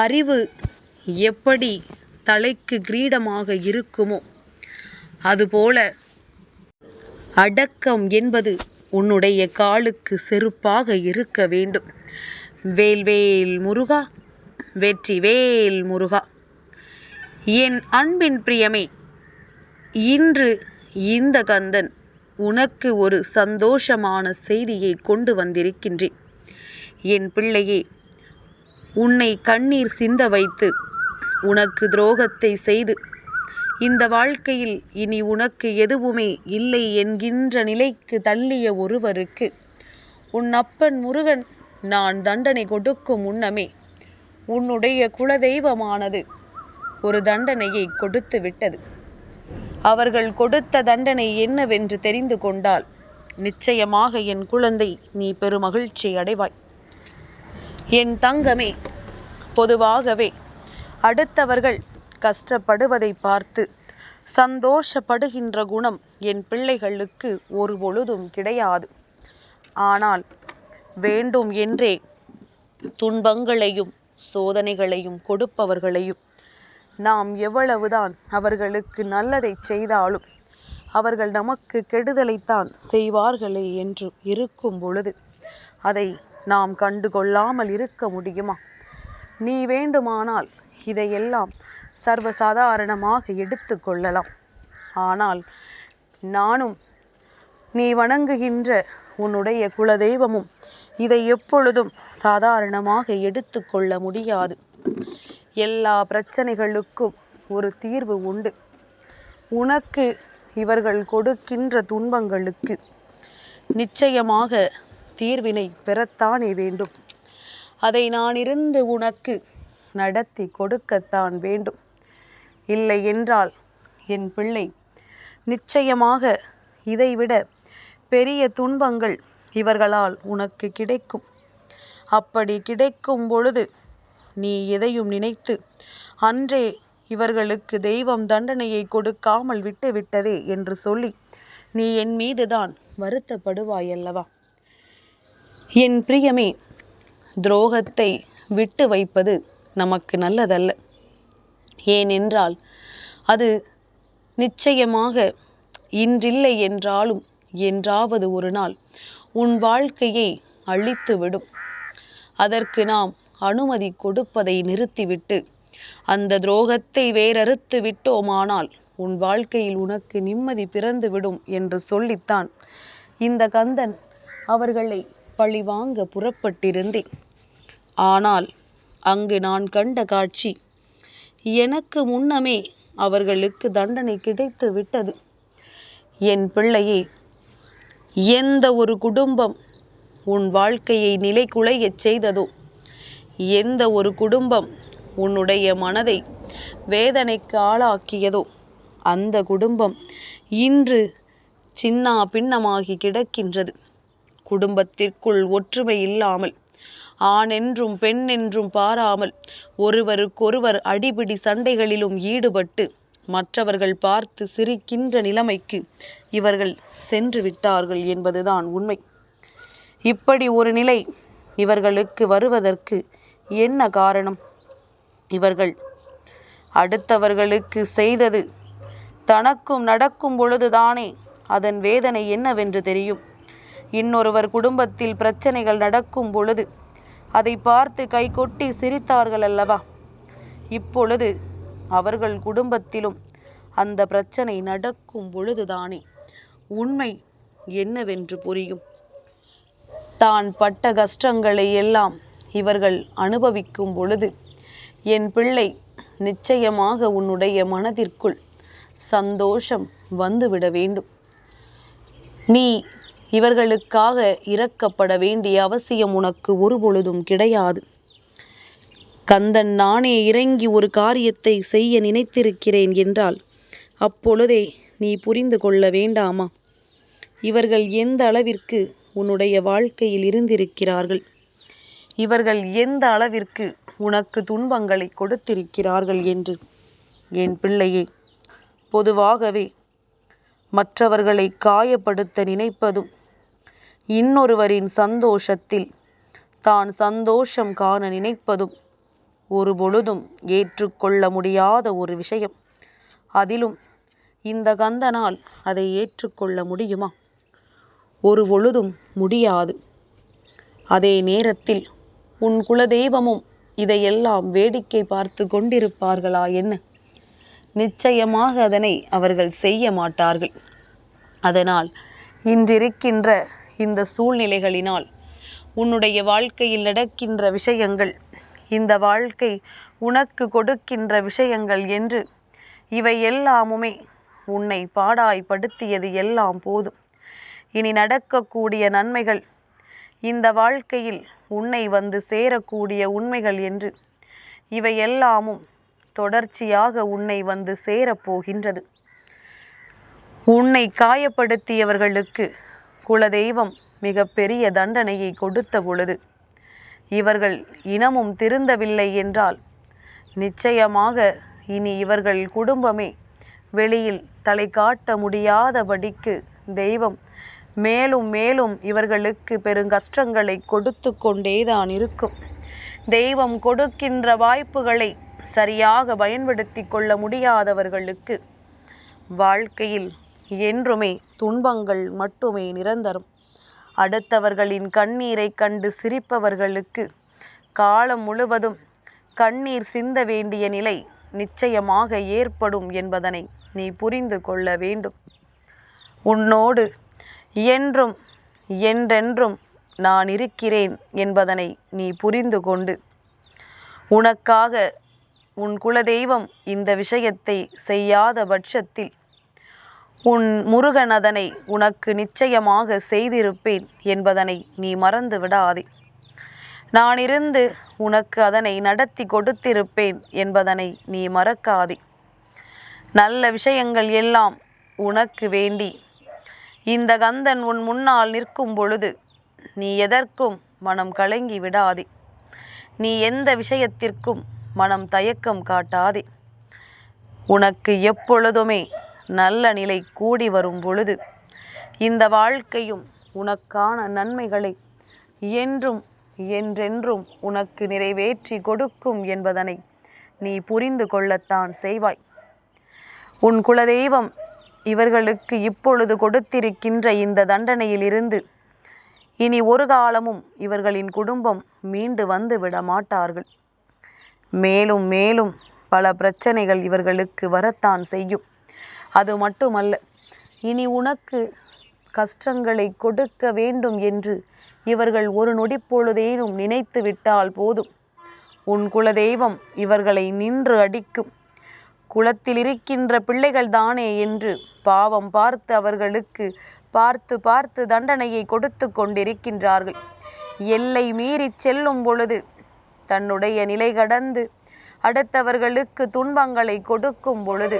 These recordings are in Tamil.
அறிவு எப்படி தலைக்கு கிரீடமாக இருக்குமோ அதுபோல அடக்கம் என்பது உன்னுடைய காலுக்கு செருப்பாக இருக்க வேண்டும். வேல்வேல் முருகா வெற்றி வேல் முருகா. என் அன்பின் பிரியமே இன்று இந்த கந்தன் உனக்கு ஒரு சந்தோஷமான செய்தியை கொண்டு வந்திருக்கின்றேன். என் பிள்ளையே உன்னை கண்ணீர் சிந்த வைத்து உனக்கு துரோகத்தை செய்து. இந்த வாழ்க்கையில் இனி உனக்கு எதுவுமே இல்லை என்கின்ற நிலைக்கு தள்ளிய ஒருவருக்கு உன் அப்பன் முருகன் நான் தண்டனை கொடுக்கும் முன்னமே உன்னுடைய குலதெய்வமானது ஒரு தண்டனையை கொடுத்து விட்டது. அவர்கள் கொடுத்த தண்டனை என்னவென்று தெரிந்து கொண்டால் நிச்சயமாக என் குழந்தை நீ பெருமகிழ்ச்சி அடைவாய். என் தங்கமே பொதுவாகவே அடுத்தவர்கள் கஷ்டப்படுவதை பார்த்து சந்தோஷப்படுகின்ற குணம் என் பிள்ளைகளுக்கு ஒரு பொழுதும் கிடையாது. ஆனால் வேண்டும் என்றே துன்பங்களையும் சோதனைகளையும் கொடுப்பவர்களையும் நாம் எவ்வளவுதான் அவர்களுக்கு நல்லதை செய்தாலும் அவர்கள் நமக்கு கெடுதலைத்தான் செய்வார்களே என்று இருக்கும் பொழுது அதை நாம் கண்டுகொள்ளாமல் இருக்க முடியுமா? நீ வேண்டுமானால் இதையெல்லாம் சர்வசாதாரணமாக எடுத்து கொள்ளலாம். ஆனால் நானும் நீ வணங்குகின்ற உன்னுடைய குலதெய்வமும் இதை எப்பொழுதும் சாதாரணமாக எடுத்துக்கொள்ள முடியாது. எல்லா பிரச்சனைகளுக்கும் ஒரு தீர்வு உண்டு. உனக்கு இவர்கள் கொடுக்கின்ற துன்பங்களுக்கு நிச்சயமாக தீர்வினை பெறத்தானே வேண்டும். அதை நான் இருந்து உனக்கு நடத்தி கொடுக்கத்தான் வேண்டும். இல்லை என்றால் என் பிள்ளை நிச்சயமாக இதைவிட பெரிய துன்பங்கள் இவர்களால் உனக்கு கிடைக்கும். அப்படி கிடைக்கும் பொழுது நீ எதையும் நினைத்து அன்றே இவர்களுக்கு தெய்வம் தண்டனையை கொடுக்காமல் விட்டுவிட்டதே என்று சொல்லி நீ என் மீதுதான் வருத்தப்படுவாயல்லவா? என் பிரியமே துரோகத்தை விட்டு வைப்பது நமக்கு நல்லதல்ல. ஏனென்றால் அது நிச்சயமாக இன்றில்லை என்றாலும் என்றாவது ஒரு நாள் உன் வாழ்க்கையை அழித்துவிடும். அதற்கு நாம் அனுமதி கொடுப்பதை நிறுத்திவிட்டு அந்த துரோகத்தை வேறறுத்து விட்டோமானால் உன் வாழ்க்கையில் உனக்கு நிம்மதி பிறந்துவிடும் என்று சொல்லித்தான் இந்த கந்தன் அவர்களை பழிவாங்க புறப்பட்டிருந்தேன். ஆனால் அங்கு நான் கண்ட காட்சி எனக்கு முன்னமே அவர்களுக்கு தண்டனை கிடைத்து விட்டது. என் பிள்ளையே எந்த ஒரு குடும்பம் உன் வாழ்க்கையை நிலைகுலையச் செய்ததோ எந்த ஒரு குடும்பம் உன்னுடைய மனதை வேதனைக்கு ஆளாக்கியதோ அந்த குடும்பம் இன்று சின்னா பின்னமாகி கிடக்கின்றது. குடும்பத்திற்குள் ஒற்றுமை இல்லாமல் ஆண் என்றும் பெண் என்றும் பாராமல் ஒருவருக்கொருவர் அடிபிடி சண்டைகளிலும் ஈடுபட்டு மற்றவர்கள் பார்த்து சிரிக்கின்ற நிலைமைக்கு இவர்கள் சென்று விட்டார்கள் என்பதுதான் உண்மை. இப்படி ஒரு நிலை இவர்களுக்கு வருவதற்கு என்ன காரணம்? இவர்கள் அடுத்தவர்களுக்கு செய்தது தனக்கும் நடக்கும் பொழுதுதானே அதன் வேதனை என்னவென்று தெரியும். இன்னொருவர் குடும்பத்தில் பிரச்சனைகள் நடக்கும் பொழுது அதை பார்த்து கைகொட்டி சிரித்தார்கள் அல்லவா? இப்பொழுது அவர்கள் குடும்பத்திலும் அந்த பிரச்சனை நடக்கும் பொழுதுதானே? உண்மை என்னவென்று புரியும். தான் பட்ட கஷ்டங்களை எல்லாம் இவர்கள் அனுபவிக்கும் பொழுது என் பிள்ளை நிச்சயமாக உன்னுடைய மனதிற்குள் சந்தோஷம் வந்துவிட வேண்டும். நீ இவர்களுக்காக இறக்கப்பட வேண்டிய அவசியம் உனக்கு ஒருபொழுதும் கிடையாது. கந்தன் நானே இறங்கி ஒரு காரியத்தை செய்ய நினைத்திருக்கிறேன் என்றால் அப்பொழுதே நீ புரிந்து கொள்ள வேண்டாமா? இவர்கள் எந்த அளவிற்கு உன்னுடைய வாழ்க்கையில் இருந்திருக்கிறார்கள்? இவர்கள் எந்த அளவிற்கு உனக்கு துன்பங்களை கொடுத்திருக்கிறார்கள் என்று? என் பிள்ளையே பொதுவாகவே மற்றவர்களை காயப்படுத்த நினைப்பதும் இன்னொருவரின் சந்தோஷத்தில் தான் சந்தோஷம் காண நினைப்பதும் ஒரு பொழுதும் ஏற்றுக்கொள்ள முடியாத ஒரு விஷயம். அதிலும் இந்த கந்தனால் அதை ஏற்றுக்கொள்ள முடியுமா? ஒரு பொழுதும் முடியாது. அதே நேரத்தில் உன் குலதெய்வமும் இதையெல்லாம் வேடிக்கை பார்த்து கொண்டிருப்பார்களா என்ன? நிச்சயமாக அதனை அவர்கள் செய்ய மாட்டார்கள். அதனால் இன்றிருக்கின்ற இந்த சூழ்நிலைகளினால் உன்னுடைய வாழ்க்கையில் நடக்கின்ற விஷயங்கள் இந்த வாழ்க்கை உனக்கு கொடுக்கின்ற விஷயங்கள் என்று இவை எல்லாமுமே உன்னை பாடாய்படுத்தியது எல்லாம் போதும். இனி நடக்கக்கூடிய நன்மைகள் இந்த வாழ்க்கையில் உன்னை வந்து சேரக்கூடிய உண்மைகள் என்று இவை எல்லாமும் தொடர்ச்சியாக உன்னை வந்து சேரப்போகின்றது. உன்னை காயப்படுத்தியவர்களுக்கு குலதெய்வம் மிக பெரிய தண்டனையை கொடுத்த பொழுது இவர்கள் இனமும் திருந்தவில்லை என்றால் நிச்சயமாக இனி இவர்கள் குடும்பமே வெளியில் தலை காட்ட முடியாதபடிக்கு தெய்வம் மேலும் மேலும் இவர்களுக்கு பெருங்கஷ்டங்களை கொடுத்து கொண்டேதான் இருக்கும். தெய்வம் கொடுக்கின்ற வாய்ப்புகளை சரியாக பயன்படுத்தி கொள்ள முடியாதவர்களுக்கு வாழ்க்கையில் என்றுமே துன்பங்கள் மட்டுமே நிரந்தரம். அடுத்தவர்களின் கண்ணீரை கண்டு சிரிப்பவர்களுக்கு காலம் முழுவதும் கண்ணீர் சிந்த வேண்டிய நிலை நிச்சயமாக ஏற்படும் என்பதனை நீ புரிந்து கொள்ள வேண்டும். உன்னோடு என்றும் என்றென்றும் நான் இருக்கிறேன் என்பதனை நீ புரிந்து கொண்டு உனக்காக உன் குலதெய்வம் இந்த விஷயத்தை செய்யாத பட்சத்தில் உன் முருகன் அதனை உனக்கு நிச்சயமாக செய்திருப்பேன் என்பதனை நீ மறந்து விடாதே. நான் இருந்து உனக்கு அதனை நடத்தி கொடுத்திருப்பேன் என்பதனை நீ மறக்காதே. நல்ல விஷயங்கள் எல்லாம் உனக்கு வேண்டி. இந்த கந்தன் உன் முன்னால் நிற்கும் பொழுது நீ எதற்கும் மனம் கலங்கி விடாதே. நீ எந்த விஷயத்திற்கும் மனம் தயக்கம் காட்டாதே. உனக்கு எப்பொழுதுமே நல்ல நிலை கூடி வரும் பொழுது இந்த வாழ்க்கையும் உனக்கான நன்மைகளை என்றும் என்றென்றும் உனக்கு நிறைவேற்றி கொடுக்கும் என்பதனை நீ புரிந்து கொள்ளத்தான் செய்வாய். உன் குலதெய்வம் இவர்களுக்கு இப்பொழுது கொடுத்திருக்கின்ற இந்த தண்டனையிலிருந்து இனி ஒரு காலமும் இவர்களின் குடும்பம் மீண்டு வந்து விட மாட்டார்கள். மேலும் மேலும் பல பிரச்சனைகள் இவர்களுக்கு வரத்தான் செய்யும். அது மட்டுமல்ல இனி உனக்கு கஷ்டங்களை கொடுக்க வேண்டும் என்று இவர்கள் ஒரு நொடி பொழுதேனும் நினைத்து விட்டால் போதும். உன் குலதெய்வம் இவர்களை நின்று அடிக்கும். குளத்தில் இருக்கின்ற பிள்ளைகள் தானே என்று பாவம் பார்த்து அவர்களுக்கு பார்த்து பார்த்து தண்டனையை கொடுத்து கொண்டிருக்கின்றார்கள். எல்லை மீறி செல்லும் பொழுது தன்னுடைய நிலை கடந்து அடுத்தவர்களுக்கு துன்பங்களை கொடுக்கும் பொழுது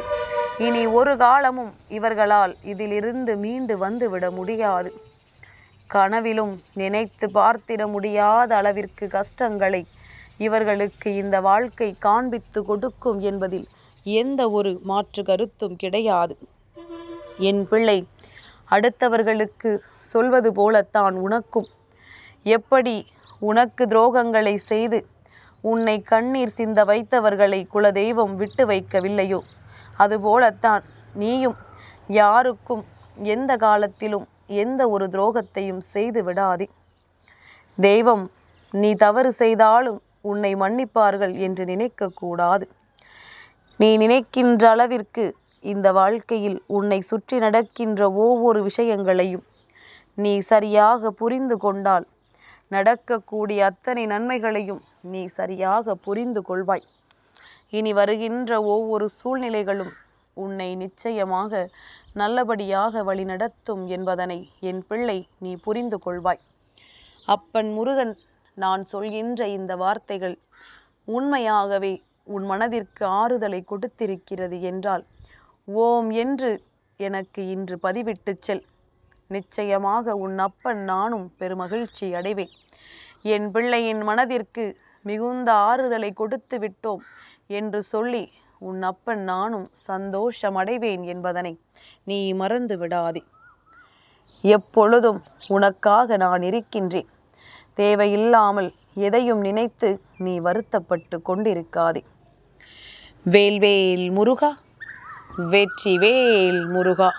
இனி ஒரு காலமும் இவர்களால் இதிலிருந்து மீண்டு வந்துவிட முடியாது. கனவிலும் நினைத்து பார்த்திட முடியாத அளவிற்கு கஷ்டங்களை இவர்களுக்கு இந்த வாழ்க்கை காண்பித்து கொடுக்கும் என்பதில் எந்த ஒரு மாற்று கருத்தும் கிடையாது. என் பிள்ளை அடுத்தவர்களுக்கு சொல்வது போலத்தான் உனக்கும். எப்படி உனக்கு துரோகங்களை செய்து உன்னை கண்ணீர் சிந்த வைத்தவர்களை குலதெய்வம் விட்டு வைக்கவில்லையோ? அதுபோலத்தான் நீயும் யாருக்கும் எந்த காலத்திலும் எந்த ஒரு துரோகத்தையும் செய்து விடாதே. தெய்வம் நீ தவறு செய்தாலும் உன்னை மன்னிப்பார்கள் என்று நினைக்கக்கூடாது. நீ நினைக்கின்ற அளவிற்கு இந்த வாழ்க்கையில் உன்னை சுற்றி நடக்கின்ற ஒவ்வொரு விஷயங்களையும் நீ சரியாக புரிந்து கொண்டால் நடக்கக்கூடிய அத்தனை நன்மைகளையும் நீ சரியாக புரிந்து கொள்வாய். இனி வருகின்ற ஒவ்வொரு சூழ்நிலைகளும் உன்னை நிச்சயமாக நல்லபடியாக வழிநடத்தும் என்பதனை என் பிள்ளை நீ புரிந்து கொள்வாய். அப்பன் முருகன் நான் சொல்கின்ற இந்த வார்த்தைகள் உண்மையாகவே உன் மனதிற்கு ஆறுதலை கொடுத்திருக்கிறது என்றால் ஓம் என்று எனக்கு இன்று பதிவிட்டுச் செல். நிச்சயமாக உன் அப்பன் நானும் பெருமகிழ்ச்சி அடைவேன். என் பிள்ளையின் மனதிற்கு மிகுந்த ஆறுதலை கொடுத்து விட்டோம் என்று சொல்லி உன் அப்பன் நானும் சந்தோஷமடைவேன் என்பதனை நீ மறந்து விடாதே. எப்பொழுதும் உனக்காக நான் இருக்கின்றேன். தேவையில்லாமல் எதையும் நினைத்து நீ வருத்தப்பட்டு கொண்டிருக்காதே. வேல்வேல் முருகா வெற்றி வேல் முருகா.